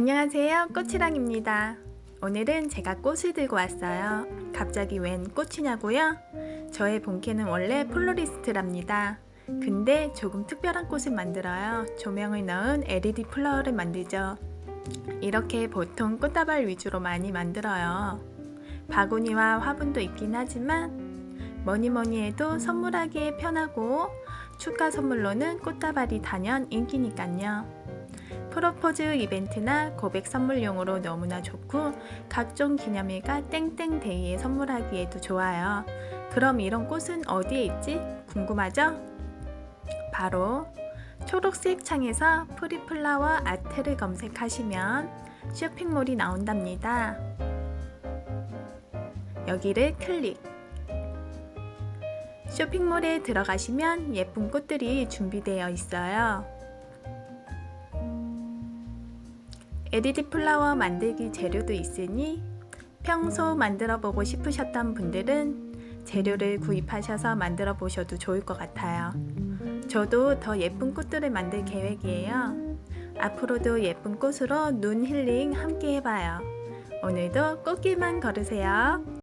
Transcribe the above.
안녕하세요. 꽃이랑입니다. 오늘은 제가 꽃을 들고 왔어요. 갑자기 웬 꽃이냐고요? 저의 본캐는 원래 폴로리스트랍니다. 근데 조금 특별한 꽃을 만들어요. 조명을 넣은 LED 플라워를 만들죠. 이렇게 보통 꽃다발 위주로 많이 만들어요. 바구니와 화분도 있긴 하지만 뭐니 뭐니 해도 선물하기에 편하고 축하 선물로는 꽃다발이 단연 인기니깐요. 프로포즈 이벤트나 고백 선물용으로 너무나 좋고 각종 기념일과 땡땡데이에 선물하기에도 좋아요. 그럼 이런 꽃은 어디에 있지? 궁금하죠? 바로 초록색 창에서 프리플라워 아트를 검색하시면 쇼핑몰이 나온답니다. 여기를 클릭. 쇼핑몰에 들어가시면 예쁜 꽃들이 준비되어 있어요. LED 플라워 만들기 재료도 있으니 평소 만들어 보고 싶으셨던 분들은 재료를 구입하셔서 만들어 보셔도 좋을 것 같아요. 저도 더 예쁜 꽃들을 만들 계획이에요. 앞으로도 예쁜 꽃으로 눈 힐링 함께 해봐요. 오늘도 꽃길만 걸으세요.